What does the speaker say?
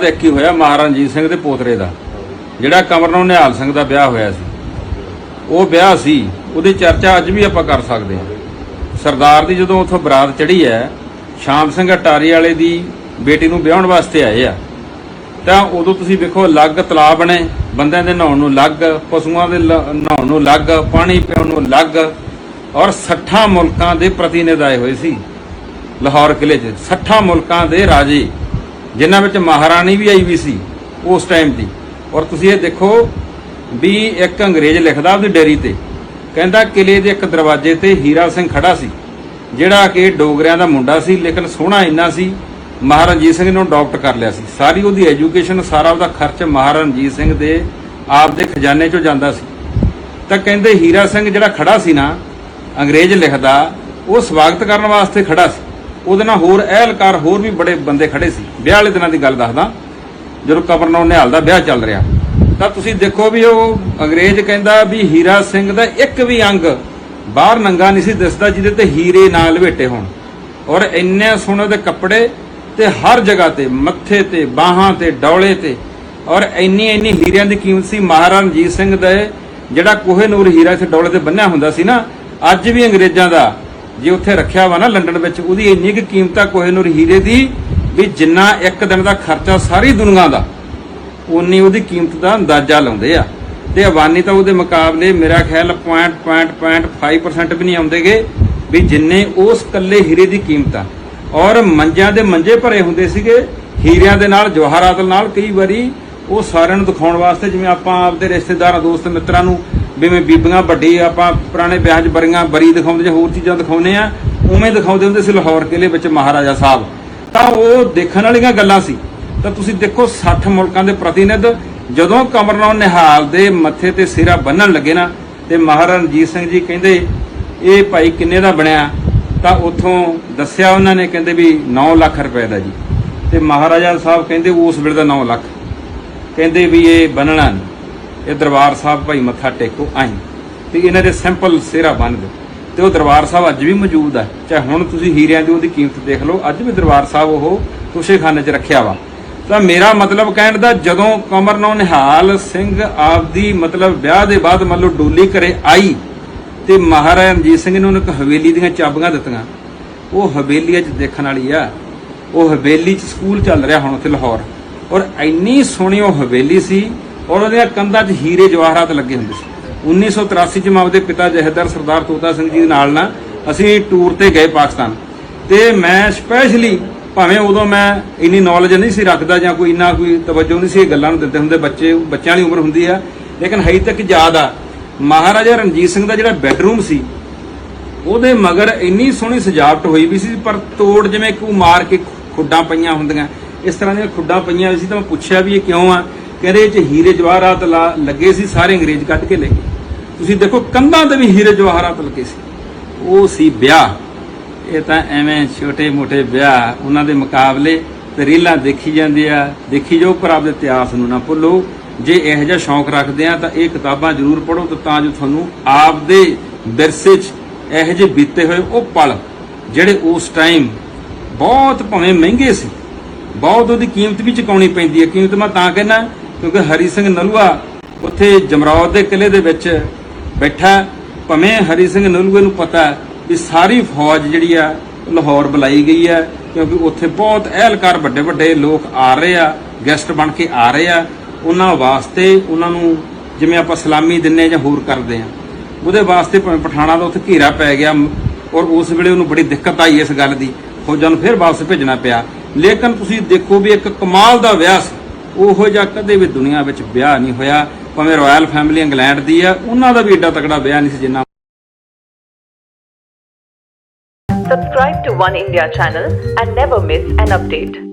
ਤਾਂ ਇੱਕ ਹੀ ਹੋਇਆ ਮਹਾਰਾਜਾ ਰਣਜੀਤ ਸਿੰਘ ਦੇ ਪੋਤਰੇ ਦਾ, ਜਿਹੜਾ ਕਮਰਨੋਂ ਨਿਹਾਲ ਸਿੰਘ ਦਾ ਵਿਆਹ ਹੋਇਆ ਸੀ। ਉਹ ਵਿਆਹ ਸੀ, ਉਹਦੀ ਚਰਚਾ ਅੱਜ ਵੀ ਆਪਾਂ ਕਰ ਸਕਦੇ ਹਾਂ। ਸਰਦਾਰ ਦੀ ਜਦੋਂ ਉੱਥੋਂ ਬਰਾਤ ਚੜੀ ਹੈ, ਸ਼ਾਮ ਸਿੰਘ ਅਟਾਰੀ ਵਾਲੇ ਦੀ ਬੇਟੀ ਨੂੰ ਵਿਆਹਣ ਵਾਸਤੇ ਆਏ ਆ, ਤਾਂ ਉਦੋਂ ਤੁਸੀਂ ਵੇਖੋ ਅਲੱਗ ਤਲਾਬ ਨੇ ਬੰਦਿਆਂ ਦੇ ਨਹਾਉਣ ਨੂੰ ਅਲੱਗ, ਪਸ਼ੂਆਂ ਦੇ ਨਹਾਉਣ ਨੂੰ ਅਲੱਗ, ਪਾਣੀ ਪੀਣ ਨੂੰ ਅਲੱਗ, ਔਰ 60 ਮੁਲਕਾਂ ਦੇ ਪ੍ਰਤੀਨਿਧ ਆਏ ਹੋਏ ਸੀ। ਲਾਹੌਰ ਕਿਲੇ 'ਚ 60 ਮੁਲਕਾਂ ਦੇ ਰਾਜੇ ਜਿਨ੍ਹਾਂ ਵਿੱਚ ਮਹਾਰਾਣੀ ਵੀ ਆਈ ਵੀ ਸੀ ਉਸ ਟਾਈਮ ਦੀ। ਔਰ ਤੁਸੀਂ ਇਹ ਦੇਖੋ ਵੀ ਇੱਕ ਅੰਗਰੇਜ਼ ਲਿਖਦਾ ਉਹਦੀ ਡੇਰੀ ਤੇ। ਕਹਿੰਦਾ ਕਿਲੇ ਦੇ ਇੱਕ ਦਰਵਾਜ਼ੇ ਤੇ ਹੀਰਾ ਸਿੰਘ ਖੜਾ ਸੀ, ਜਿਹੜਾ ਕਿ ਡੋਗਰਿਆਂ ਦਾ ਮੁੰਡਾ ਸੀ, ਲੇਕਿਨ ਸੋਹਣਾ ਇੰਨਾ ਸੀ ਮਹਾਰਣਜੀਤ ਸਿੰਘ ਨੇ ਉਹਨੂੰ ਕਰ ਲਿਆ ਸੀ। ਸਾਰੀ ਉਹਦੀ ਐਜੂਕੇਸ਼ਨ ਸਾਰਾ ਉਹਦਾ ਖਰਚ ਮਹਾਰਾਜਾ ਸਿੰਘ ਦੇ ਆਪ ਦੇ ਖਜ਼ਾਨੇ 'ਚੋਂ ਜਾਂਦਾ ਸੀ। ਤਾਂ ਕਹਿੰਦੇ ਹੀਰਾ ਸਿੰਘ ਜਿਹੜਾ ਖੜਾ ਸੀ ਨਾ, ਅੰਗਰੇਜ਼ ਲਿਖਦਾ, ਉਹ ਸਵਾਗਤ ਕਰਨ ਵਾਸਤੇ ਖੜਾ ਸੀ। ਉਹਦੇ ਨਾਲ ਹੋਰ ਅਹਿਲਕਾਰ ਹੋਰ ਵੀ ਬੜੇ ਬੰਦੇ ਖੜੇ ਸੀ। ਵਿਆਹ ਵਾਲੇ ਦਿਨਾਂ ਦੀ ਗੱਲ ਦੱਸਦਾ, ਜਦੋਂ ਕਬਰਨੌਰ ਨਿਹਾਲ ਦਾ ਵਿਆਹ ਚੱਲ ਰਿਹਾ। ਤਾਂ ਤੁਸੀਂ ਦੇਖੋ ਵੀ ਉਹ ਅੰਗਰੇਜ਼ ਕਹਿੰਦਾ ਵੀ ਹੀਰਾ ਸਿੰਘ ਦਾ ਇੱਕ ਵੀ ਅੰਗ ਬਾਹਰ ਨੰਗਾ ਨਹੀਂ ਸੀ ਦਿਸਦਾ, ਜਿਹਦੇ ਤੇ ਹੀਰੇ ਨਾਲ ਲਪੇਟੇ ਹੋਣ। ਔਰ ਇੰਨੇ ਸੋਹਣੇ ਦੇ ਕੱਪੜੇ ਤੇ ਹਰ ਜਗ੍ਹਾ ਤੇ, ਮੱਥੇ ਤੇ, ਬਾਹਾਂ ਤੇ, ਡੌਲੇ ਤੇ। ਔਰ ਇੰਨੀ ਇੰਨੀ ਹੀਰਿਆਂ ਦੀ ਕੀਮਤ ਸੀ। ਮਹਾਰਾਜਾ ਰਣਜੀਤ ਸਿੰਘ ਦਾ ਜਿਹੜਾ ਕੋਹੇਨੂਰ ਹੀਰਾ ਇੱਥੇ ਡੌਲੇ ਤੇ ਬੰਨਿਆ ਹੁੰਦਾ ਸੀ ਨਾ, ਅੱਜ ਵੀ ਅੰਗਰੇਜ਼ਾਂ ਦਾ ਜੇ ਉੱਥੇ ਰੱਖਿਆ ਵਾ ਨਾ ਲੰਡਨ ਵਿੱਚ, ਉਹਦੀ ਇੰਨੀ ਕੁ ਕੀਮਤ ਆ ਕੋਹੇਨੂਰ ਹੀਰੇ ਦੀ ਵੀ ਜਿੰਨਾ ਇੱਕ ਦਿਨ ਦਾ ਖਰਚਾ ਸਾਰੀ ਦੁਨੀਆ ਦਾ ਉਨੀ ਉਹਦੀ ਕੀਮਤ ਦਾ ਅੰਦਾਜ਼ਾ ਲਾਉਂਦੇ ਆ। ਤੇ ਅਵਾਨੀ ਤਾਂ ਉਹਦੇ ਮੁਕਾਬਲੇ ਮੇਰਾ ਖਿਆਲ 0.5% ਵੀ ਨਹੀਂ ਆਉਂਦੇਗੇ ਵੀ ਜਿੰਨੇ ਉਸ ਕੱਲੇ ਹੀਰੇ ਦੀ ਕੀਮਤ ਆ। ਔਰ ਮੰਜਿਆਂ ਦੇ ਮੰਜੇ ਭਰੇ ਹੁੰਦੇ ਸੀਗੇ, ਹੀਰਿਆਂ ਦੇ ਨਾਲ, ਜਵਾਹਰਾਤ ਨਾਲ ਕਈ ਵਾਰੀ ਉਹ ਸਾਰਿਆਂ ਨੂੰ ਦਿਖਾਉਣ ਵਾਸਤੇ, ਜਿਵੇਂ ਆਪਾਂ ਆਪਦੇ ਰਿਸ਼ਤੇਦਾਰਾਂ, ਦੋਸਤ, ਮਿੱਤਰਾਂ ਨੂੰ ਜਿਵੇਂ ਬੀਬੀਆਂ ਵੱਡੀ ਆਪਾਂ ਪੁਰਾਣੇ ਵਿਆਹ 'ਚ ਬਰੀਆਂ, ਬਰੀ ਦਿਖਾਉਂਦੇ ਜਾਂ ਹੋਰ ਚੀਜ਼ਾਂ ਦਿਖਾਉਂਦੇ ਆ, ਉਵੇਂ ਦਿਖਾਉਂਦੇ ਹੁੰਦੇ ਸੀ ਲਾਹੌਰ ਕਿਲੇ ਵਿੱਚ ਮਹਾਰਾਜਾ ਸਾਹਿਬ। ਤਾਂ ਉਹ ਦੇਖਣ ਵਾਲੀਆਂ ਗੱਲਾਂ ਸੀ। ਤਾਂ ਤੁਸੀਂ ਦੇਖੋ 60 ਮੁਲਕਾਂ ਦੇ ਪ੍ਰਤੀਨਿਧ, ਜਦੋਂ ਕਮਰਨੌਰ ਨਿਹਾਲ ਦੇ ਮੱਥੇ ਤੇ ਸਿਰਾ ਬੰਨਣ ਲੱਗੇ ਨਾ, ਤੇ ਮਹਾਰਾਜਾ ਰਣਜੀਤ ਸਿੰਘ ਜੀ ਕਹਿੰਦੇ, ਇਹ ਭਾਈ ਕਿੰਨੇ ਦਾ ਬਣਿਆ? ਤਾਂ ਉੱਥੋਂ ਦੱਸਿਆ ਉਹਨਾਂ ਨੇ, ਕਹਿੰਦੇ ਵੀ 9 ਲੱਖ ਰੁਪਏ ਦਾ ਜੀ। ਤੇ ਮਹਾਰਾਜਾ ਸਾਹਿਬ ਕਹਿੰਦੇ, ਉਸ ਵੇਲੇ ਦਾ 9 ਲੱਖ। ਕਹਿੰਦੇ ਵੀ ਇਹ ਬੰਨਣਾ ਨਹੀਂ ਇਹ ਦਰਬਾਰ ਸਾਹਿਬ ਭਾਈ ਮੱਥਾ ਟੇਕੋ ਆਈ ਤੇ ਇਹਨਾਂ ਦੇ ਸਿੰਪਲ ਸਿਹਰਾ ਬੰਨ ਦਿਓ। ਤੇ ਉਹ ਦਰਬਾਰ ਸਾਹਿਬ ਅੱਜ ਵੀ ਮੌਜੂਦ ਹੈ ਚਾਹੇ ਹੁਣ ਤੁਸੀਂ ਹੀਰਿਆਂ ਦੀ ਉਹਦੀ ਕੀਮਤ ਦੇਖ ਲਓ, ਅੱਜ ਵੀ ਦਰਬਾਰ ਸਾਹਿਬ ਉਹ ਤੁਸ਼ੇਖਾਨੇ 'ਚ ਰੱਖਿਆ ਵਾ। ਤਾਂ ਮੇਰਾ ਮਤਲਬ ਕਹਿਣ ਦਾ, ਜਦੋਂ ਕਮਰ ਨੂੰ ਨਿਹਾਲ ਸਿੰਘ ਆਪਦੀ ਮਤਲਬ ਵਿਆਹ ਦੇ ਬਾਅਦ ਮੰਨ ਲਓ ਡੋਲੀ ਘਰੇ ਆਈ, ਤੇ ਮਹਾਰਾਜਾ ਰਣਜੀਤ ਸਿੰਘ ਨੇ ਉਹਨੂੰ ਇੱਕ ਹਵੇਲੀ ਦੀਆਂ ਚਾਬੀਆਂ ਦਿੱਤੀਆਂ। ਉਹ ਹਵੇਲੀ 'ਚ ਦੇਖਣ ਵਾਲੀ ਆ। ਉਹ ਹਵੇਲੀ 'ਚ ਸਕੂਲ ਚੱਲ ਰਿਹਾ ਹੁਣ ਉੱਥੇ ਲਾਹੌਰ। ਔਰ ਇੰਨੀ ਸੋਹਣੀ ਉਹ ਹਵੇਲੀ ਸੀ ਔਰ ਉਹਦੀਆਂ ਕੰਧਾਂ 'ਚ ਹੀਰੇ ਜਵਾਹਰਾਤ ਲੱਗੇ ਹੁੰਦੇ ਸੀ। 1983 'ਚ ਮੈਂ ਆਪਦੇ ਪਿਤਾ ਜਹਦਰ ਸਰਦਾਰ ਤੋਤਾ ਸਿੰਘ ਜੀ ਦੇ ਨਾਲ ਨਾ ਅਸੀਂ ਟੂਰ ਤੇ ਗਏ ਪਾਕਿਸਤਾਨ। ਤੇ ਮੈਂ ਸਪੈਸ਼ਲੀ ਭਾਵੇਂ ਉਦੋਂ ਮੈਂ ਇੰਨੀ ਨੌਲੇਜ ਨਹੀਂ ਸੀ ਰੱਖਦਾ ਜਾਂ ਕੋਈ ਇੰਨਾ ਕੋਈ ਤਵੱਜੋ ਨਹੀਂ ਸੀ ਇਹ ਗੱਲਾਂ ਨੂੰ ਦਿੰਦੇ ਹੁੰਦੇ, ਬੱਚੇ, ਬੱਚਿਆਂ ਵਾਲੀ ਉਮਰ ਹੁੰਦੀ ਆ। ਲੇਕਿਨ ਹਜੇ ਤੱਕ ਯਾਦ ਆ, ਮਹਾਰਾਜਾ ਰਣਜੀਤ ਸਿੰਘ ਦਾ ਜਿਹੜਾ ਬੈੱਡਰੂਮ ਸੀ, ਉਹਦੇ ਮਗਰ ਇੰਨੀ ਸੋਹਣੀ ਸਜਾਵਟ ਹੋਈ ਵੀ ਸੀ, ਪਰ ਤੋੜ ਜਿਵੇਂ ਕੋ ਮਾਰ ਕੇ ਖੁੱਡਾਂ ਪਈਆਂ ਹੁੰਦੀਆਂ। ਇਸ ਤਰ੍ਹਾਂ ਦੀਆਂ ਖੁੱਡਾਂ ਪਈਆਂ ਹੋਈ ਸੀ ਤਾਂ ਮੈਂ ਪੁੱਛਿਆ ਵੀ ਇਹ ਕਿਉਂ ਆ? ਕਹਿੰਦੇ ਚ ਹੀਰੇ ਜਵਾਹਰਾਤ ਲਾ- ਲੱਗੇ ਸੀ, ਸਾਰੇ ਅੰਗਰੇਜ਼ ਕੱਢ ਕੇ ਲੈ ਗਏ। ਤੁਸੀਂ ਦੇਖੋ, ਕੰਧਾਂ ਤੇ ਵੀ ਹੀਰੇ ਜਵਾਹਰਾਤ ਲੱਗੇ ਸੀ। ਉਹ ਸੀ ਵਿਆਹ। ਇਹ ਤਾਂ ਐਵੇਂ ਛੋਟੇ ਮੋਟੇ ਵਿਆਹ, ਉਹਨਾਂ ਦੇ ਮੁਕਾਬਲੇ ਤੇ ਰੀਲਾਂ ਦੇਖੀ ਜਾਂਦੀ ਆ ਦੇਖੀ ਜਾਓ, ਪਰ ਆਪਦੇ ਇਤਿਹਾਸ ਨੂੰ ਨਾ ਭੁੱਲੋ। ਜੇ ਇਹੋ ਜਿਹਾ ਸ਼ੌਂਕ ਰੱਖਦੇ ਆ, ਤਾਂ ਇਹ ਕਿਤਾਬਾਂ ਜ਼ਰੂਰ ਪੜ੍ਹੋ ਤਾਂ ਤਾਂ ਜੋ ਤੁਹਾਨੂੰ ਆਪਦੇ ਵਿਰਸੇ 'ਚ ਇਹੋ ਜਿਹੇ ਬੀਤੇ ਹੋਏ ਉਹ ਪਲ, ਜਿਹੜੇ ਉਸ ਟਾਈਮ ਬਹੁਤ ਭਾਵੇਂ ਮਹਿੰਗੇ ਸੀ, ਬਹੁਤ ਉਹਦੀ ਕੀਮਤ ਵੀ ਚੁਕਾਉਣੀ ਪੈਂਦੀ ਹੈ। ਕੀਮਤ ਮੈਂ ਤਾਂ ਕਹਿੰਦਾ ਕਿਉਂਕਿ ਹਰੀ ਸਿੰਘ ਨਲੂਆ ਉੱਥੇ ਜਮਰੌਦ ਦੇ ਕਿਲੇ ਦੇ ਵਿੱਚ ਬੈਠਾ ਭਾਵੇਂ ਹਰੀ ਸਿੰਘ ਨਲੂਏ ਨੂੰ ਪਤਾ ਹੈ ਵੀ ਸਾਰੀ ਫੌਜ ਜਿਹੜੀ ਆ, ਲਾਹੌਰ ਬੁਲਾਈ ਗਈ ਹੈ, ਕਿਉਂਕਿ ਉੱਥੇ ਬਹੁਤ ਅਹਿਲਕਾਰ ਵੱਡੇ ਵੱਡੇ ਲੋਕ ਆ ਰਹੇ ਆ ਗੈਸਟ ਬਣ ਕੇ ਆ ਰਹੇ ਆ। ਉਹਨਾਂ ਵਾਸਤੇ ਉਹਨਾਂ ਨੂੰ ਜਿਵੇਂ ਆਪਾਂ ਸਲਾਮੀ ਦਿੰਨੇ ਜਾਂ ਹੋਰ ਕਰਦੇ ਆ। ਉਹਦੇ ਵਾਸਤੇ ਪਠਾਣਾ ਦਾ ਉੱਥੇ ਘੇਰਾ ਪੈ ਗਿਆ ਔਰ ਉਸ ਵੇਲੇ ਉਹਨੂੰ ਬੜੀ ਦਿੱਕਤ ਆਈ ਇਸ ਗੱਲ ਦੀ। ਫੌਜਾਂ ਨੂੰ ਫਿਰ ਵਾਪਸ ਭੇਜਣਾ ਪਿਆ। ਲੇਕਿਨ ਤੁਸੀਂ ਦੇਖੋ ਵੀ ਇੱਕ ਕਮਾਲ ਦਾ ਵਿਆਹ ਸੀ ਉਹੋ ਜਿਹਾ ਕਦੇ ਵੀ ਦੁਨੀਆ ਵਿੱਚ ਵਿਆਹ ਨਹੀਂ ਹੋਇਆ, ਭਾਵੇਂ ਰਾਇਲ ਫੈਮਿਲੀ ਇੰਗਲੈਂਡ ਦੀ ਆ, ਉਹਨਾਂ ਦਾ ਵੀ ਏਡਾ ਤਕੜਾ ਵਿਆਹ ਨਹੀਂ ਸੀ ਜਿੰਨਾ Subscribe to One India channel and never miss an update.